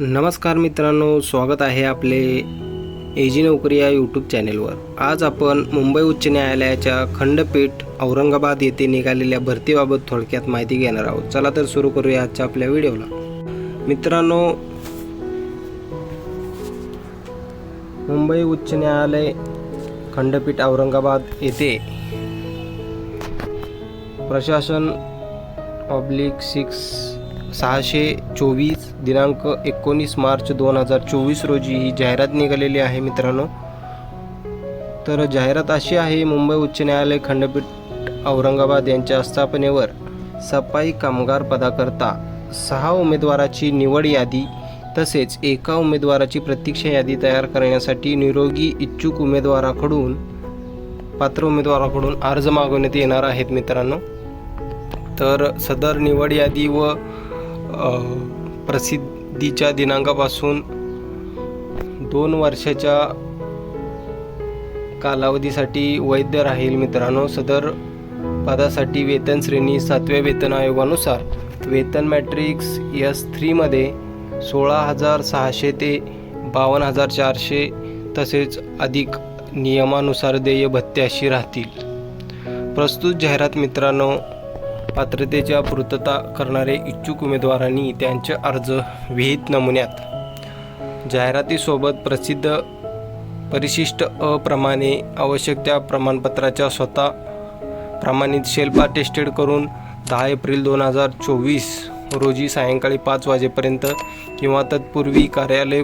नमस्कार मित्रांनो स्वागत आहे आपले एजी नोकरी या यूट्यूब चॅनेलवर. आज आपण मुंबई उच्च न्यायालयाच्या खंडपीठ औरंगाबाद येथे निघालेल्या भरतीबाबत थोडक्यात माहिती घेणार आहोत. चला तर सुरू करूया आजच्या आपल्या व्हिडिओला. मित्रांनो मुंबई उच्च न्यायालय खंडपीठ औरंगाबाद येथे प्रशासन ऑब्लिक सिक्स सहाशे चोवीस दिनांक एकोणीस मार्च दोन हजार चोवीस रोजी ही जाहिरात निघालेली आहे मित्रांनो. तर जाहिरात अशी आहे मुंबई उच्च न्यायालय खंडपीठ औरंगाबाद यांच्या स्थापनेवर सफाई कामगार पदाकरता सहा उमेदवाराची निवड यादी तसेच एका उमेदवाराची प्रतीक्षा यादी तयार करण्यासाठी निरोगी इच्छुक उमेदवाराकडून पात्र उमेदवाराकडून अर्ज मागवण्यात येणार आहेत मित्रांनो. तर सदर निवड यादी व प्रसिद्धीच्या दिनांकापासून दोन वर्षाच्या कालावधीसाठी वैध राहील मित्रांनो. सदर पदासाठी वेतन श्रेणी सातव्या वेतन आयोगानुसार वेतन मॅट्रिक्स एस थ्रीमध्ये सोळा हजार सहाशे ते बावन्न हजार चारशे तसेच अधिक नियमानुसार देय भत्ते अशी राहतील. प्रस्तुत जाहिरात मित्रांनो पात्रतेच्या पूर्तता करणारे इच्छुक उमेदवारांनी त्यांचे अर्ज विहित नमुन्यात. जाहिरातीसोबत प्रसिद्ध परिशिष्ट अप्रमाणे आवश्यक त्या प्रमाणपत्राच्या स्वतः प्रमाणित शेल्फ टेस्टेड करून दहा एप्रिल दोन हजार चोवीस रोजी सायंकाळी पाच वाजेपर्यंत किंवा तत्पूर्वी कार्यालय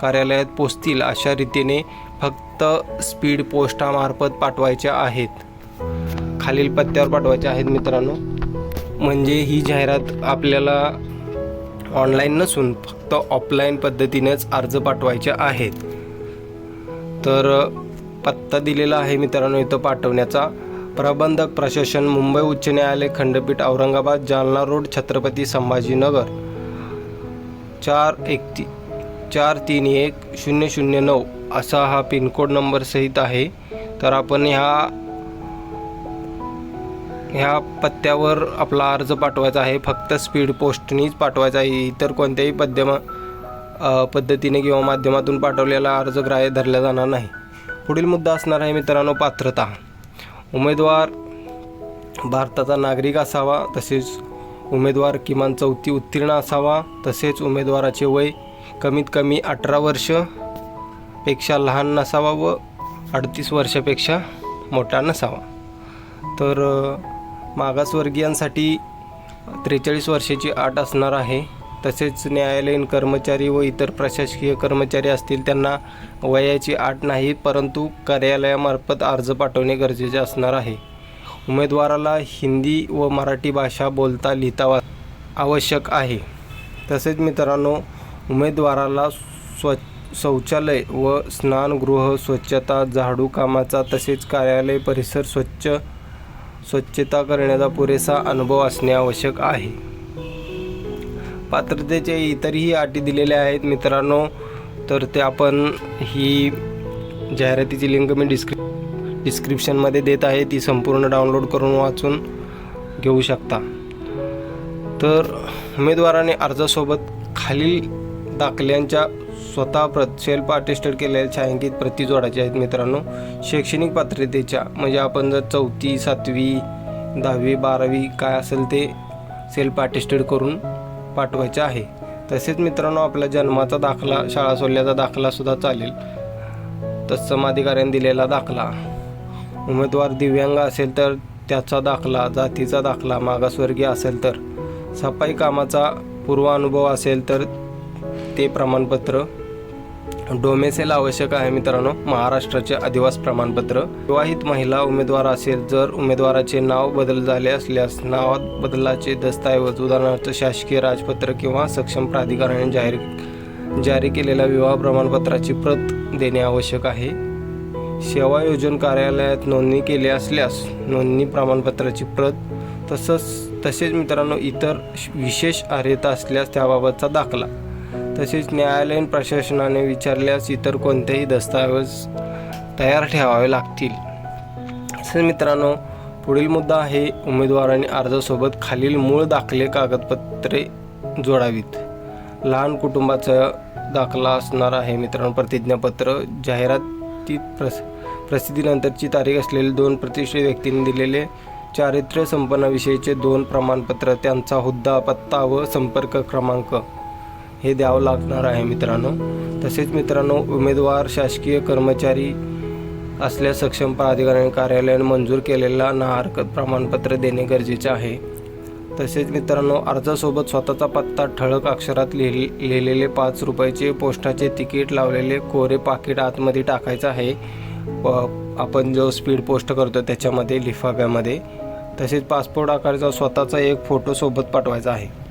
कार्यालयात पोचतील अशा रीतीने फक्त स्पीड पोस्टामार्फत पाठवायच्या आहेत. खालील पत्त्यावर पाठवायचे आहेत मित्रांनो. म्हणजे ही जाहिरात आपल्याला ऑनलाईन नसून फक्त ऑफलाईन पद्धतीनेच अर्ज पाठवायचे आहेत. तर पत्ता दिलेला आहे मित्रांनो इथं पाठवण्याचा. प्रबंधक प्रशासन मुंबई उच्च न्यायालय खंडपीठ औरंगाबाद जालना रोड छत्रपती संभाजीनगर. चार एकती चार तीन एक शून्य शून्य नऊ असा हा पिनकोड नंबर सहित आहे. तर आपण ह्या ह्या पत्त्यावर आपला अर्ज पाठवायचा आहे. फक्त स्पीड पोस्टनीच पाठवायचा आहे. इतर कोणत्याही पद्यमा पद्धतीने किंवा माध्यमातून पाठवलेला अर्ज ग्राह्य धरला जाणार नाही. पुढील मुद्दा असणार आहे मित्रांनो पात्रता. उमेदवार भारताचा नागरिक असावा तसेच उमेदवार किमान चौथी उत्तीर्ण असावा तसेच उमेदवाराचे वय कमीत कमी अठरा वर्षपेक्षा लहान नसावा व अडतीस वर्षापेक्षा मोठा नसावा. तर मागासवर्गीयांसाठी त्रेचाळीस वर्षाची अट असणार आहे. तसेच न्यायालयीन कर्मचारी व इतर प्रशासकीय कर्मचारी असतील त्यांना वयाची आट नाही परंतु कार्यालयामार्फत अर्ज पाठवणे गरजेचे असणार आहे. उमेदवाराला हिंदी व मराठी भाषा बोलता लिहितावा आवश्यक आहे. तसेच मित्रांनो उमेदवाराला स्व शौचालय व स्नानगृह स्वच्छता झाडू कामाचा तसेच कार्यालय परिसर स्वच्छ स्वच्छता करण्याचा पुरेसा अनुभव असणे आवश्यक आहे. पात्रतेचे इतरही अटी दिलेल्या आहेत मित्रांनो तर ते आपण ही जाहिरातीची लिंक मी डिस्क्रिप डिस्क्रिप्शनमध्ये देत आहे ती संपूर्ण डाउनलोड करून वाचून घेऊ शकता. तर उमेदवाराने अर्जासोबत खालील दाखल्यांच्या स्वतः प्रत सेल्फ अटेस्टेड केलेल्या छायांकित प्रती जोडायच्या आहेत मित्रांनो. शैक्षणिक पात्रतेच्या म्हणजे आपण जर चौथी सातवी दहावी बारावी काय असेल ते सेल्फ अटेस्टेड करून पाठवायचे आहे. तसेच मित्रांनो आपल्या जन्माचा दाखला शाळा सोडल्याचा दाखलासुद्धा चालेल. तत्सम अधिकाऱ्यांनी दिलेला दाखला. उमेदवार दिव्यांग असेल तर त्याचा दाखला जातीचा दाखला मागासवर्गीय असेल तर सफाई कामाचा पूर्वानुभव असेल तर ते प्रमाणपत्र डोमेसेल आवश्यक आहे मित्रांनो. महाराष्ट्राचे अधिवास प्रमाणपत्र. विवाहित महिला उमेदवार असेल जर उमेदवाराचे नाव बदल झाले असल्यास नावात बदलाचे दस्तऐवज उदाहरणार्थ शासकीय राजपत्र किंवा सक्षम प्राधिकरणाने जाहीर जारी केलेल्या विवाह प्रमाणपत्राची प्रत देणे आवश्यक आहे. सेवा योजन कार्यालयात नोंदणी केली असल्यास नोंदणी प्रमाणपत्राची प्रत तसंच तसेच मित्रांनो इतर विशेष अर्हता असल्यास त्याबाबतचा दाखला. तसेच न्यायालयीन प्रशासनाने विचारल्यास इतर कोणतेही दस्तऐवज तयार ठेवावे लागतील. तसेच मित्रांनो पुढील मुद्दा आहे उमेदवारांनी अर्जासोबत खालील मूळ दाखले कागदपत्रे जोडावीत. लहान कुटुंबाचा दाखला असणार आहे मित्रांनो प्रतिज्ञापत्र जाहिरातीत प्रस प्रसिद्धीनंतरची तारीख असलेले दोन प्रतिष्ठित व्यक्तींनी दिलेले चारित्र्य संपन्नाविषयीचे दोन प्रमाणपत्र त्यांचा हुद्दा पत्ता व संपर्क क्रमांक. हे द्यावं लागणार आहे मित्रांनो. तसेच मित्रांनो उमेदवार शासकीय कर्मचारी असल्यास सक्षम प्राधिकरण कार्यालयाने मंजूर केलेला ना हरकत प्रमाणपत्र देणे गरजेचे आहे. तसेच मित्रांनो अर्जासोबत स्वतःचा पत्ता ठळक अक्षरात लिहि लिहिलेले पाच रुपयाचे पोस्टाचे तिकीट लावलेले कोरे पाकिट आतमध्ये टाकायचं आहे. व आपण जो स्पीड पोस्ट करतो त्याच्यामध्ये लिफाफ्यामध्ये. तसेच पासपोर्ट आकारचा स्वतःचा एक फोटो सोबत पाठवायचा आहे.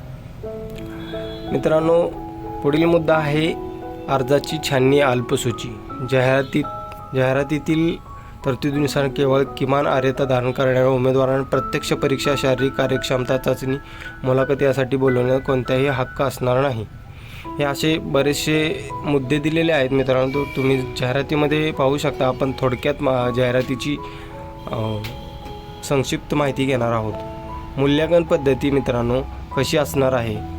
मित्रांनो पुढील मुद्दा आहे अर्जाची छाननी अल्पसूची. जाहिरातीत जाहिरातीतील तरतुदीनुसार केवळ किमान अर्हता धारण करणाऱ्या उमेदवारांना प्रत्यक्ष परीक्षा शारीरिक कार्यक्षमता चाचणी मुलाखत यासाठी बोलवण्यात कोणताही हक्क असणार नाही. हे असे बरेचसे मुद्दे दिलेले आहेत मित्रांनो. तो तुम्ही जाहिरातीमध्ये पाहू शकता. आपण थोडक्यात मा जाहिरातीची संक्षिप्त माहिती घेणार आहोत. मूल्यांकन पद्धती मित्रांनो कशी असणार आहे?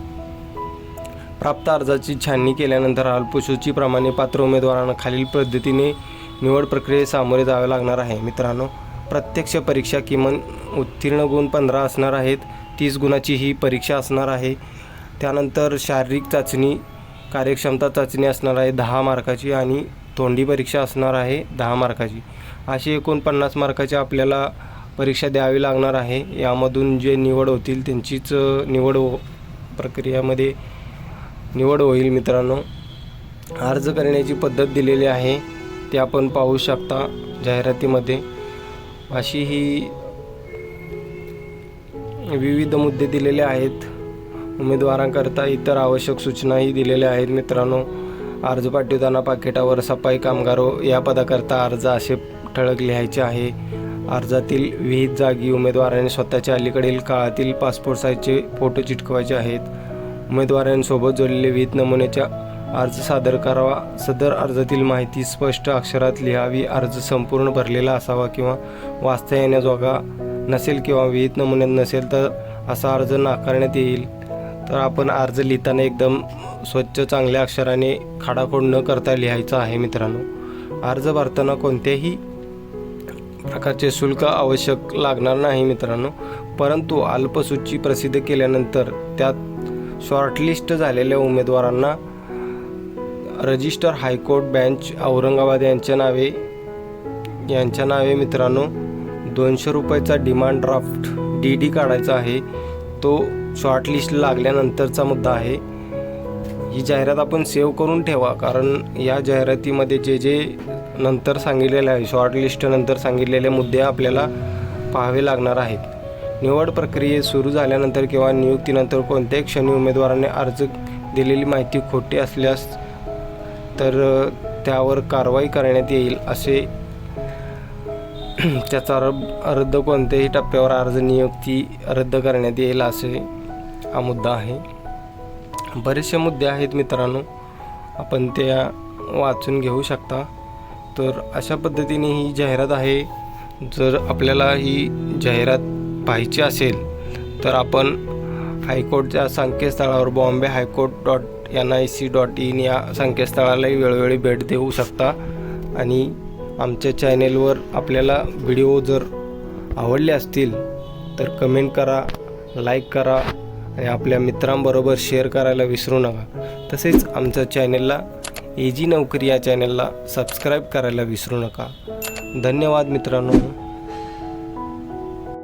प्राप्त अर्जाची छाननी केल्यानंतर अल्पसूचीप्रमाणे पात्र उमेदवारांना खालील पद्धतीने निवड प्रक्रियेस सामोरे जावे लागणार आहे. मित्रांनो प्रत्यक्ष परीक्षा किमान उत्तीर्ण गुण पंधरा असणार आहेत. तीस गुणाची ही परीक्षा असणार आहे. त्यानंतर शारीरिक चाचणी कार्यक्षमता चाचणी असणार आहे दहा मार्काची आणि तोंडी परीक्षा असणार आहे दहा मार्काची. अशी एकूण पन्नास मार्काची आपल्याला परीक्षा द्यावी लागणार आहे. यामधून जे निवड होतील त्यांचीच निवड हो प्रक्रियामध्ये निवड होईल मित्रांनो. अर्ज करण्याची पद्धत दिलेली आहे. ते आपण पाहू शकता जाहिरातीमध्ये. अशी ही विविध मुद्दे दिलेले आहेत. उमेदवारांकरता इतर आवश्यक सूचनाही दिलेल्या आहेत मित्रांनो. अर्ज पाठवताना पाकिटावर सफाई कामगार हो, या पदाकरता अर्ज असे ठळक लिहायचे आहे. अर्जातील विहित जागी उमेदवारांनी स्वतःच्या अलीकडील काळातील पासपोर्ट साईजचे फोटो चिटकवायचे आहेत. उमेदवारांसोबत जोडलेले विहित नमुन्याच्या अर्ज सादर करावा. सदर अर्जातील माहिती स्पष्ट अक्षरात लिहावी. अर्ज संपूर्ण भरलेला असावा किंवा वाचता येण्याजोगा नसेल किंवा विहित नमुन्यात नसेल तर असा अर्ज नाकारण्यात येईल. तर आपण अर्ज लिहिताना एकदम स्वच्छ चांगल्या अक्षराने खाडाखोड न करता लिहायचा आहे मित्रांनो. अर्ज भरताना कोणत्याही प्रकारचे शुल्क आवश्यक लागणार नाही मित्रांनो. परंतु अल्पसूची प्रसिद्ध केल्यानंतर त्यात शॉर्टलिस्ट झालेल्या उमेदवारांना रजिस्टर हायकोर्ट बेंच औरंगाबाद यांच्या नावे यांच्या नावे मित्रांनो दोनशे रुपयाचा डिमांड ड्राफ्ट डी डी काढायचा आहे. तो शॉर्टलिस्ट लागल्यानंतरचा मुद्दा आहे. ही जाहिरात आपण सेव्ह करून ठेवा कारण या जाहिरातीमध्ये जे जे नंतर सांगितलेले आहे शॉर्टलिस्ट नंतर सांगितलेले मुद्दे आपल्याला पाहावे लागणार आहेत. निवड प्रक्रिये सुरू झाल्यानंतर किंवा नियुक्तीनंतर कोणत्याही क्षणी उमेदवाराने अर्ज दिलेली माहिती खोटी असल्यास तर त्यावर कारवाई करण्यात येईल असे त्याचा रब रद्द कोणत्याही टप्प्यावर अर्ज नियुक्ती रद्द करण्यात येईल असे हा मुद्दा आहे. बरेचसे मुद्दे आहेत मित्रांनो. आपण त्या वाचून घेऊ शकता. तर अशा पद्धतीने ही जाहिरात आहे. जर आपल्याला ही जाहिरात पाहिजे असेल तर आपण हायकोर्टच्या संकेतस्थळावर Bombay high court dot N I C dot in या संकेतस्थळालाही वेळोवेळी भेट देऊ शकता. आणि आमच्या चॅनेलवर आपल्याला व्हिडिओ जर आवडले असतील तर कमेंट करा लाईक करा आणि आपल्या मित्रांबरोबर शेअर करायला विसरू नका. तसेच आमच्या चॅनेलला एजी नोकरी या चॅनेलला सबस्क्राईब करायला विसरू नका. धन्यवाद मित्रांनो.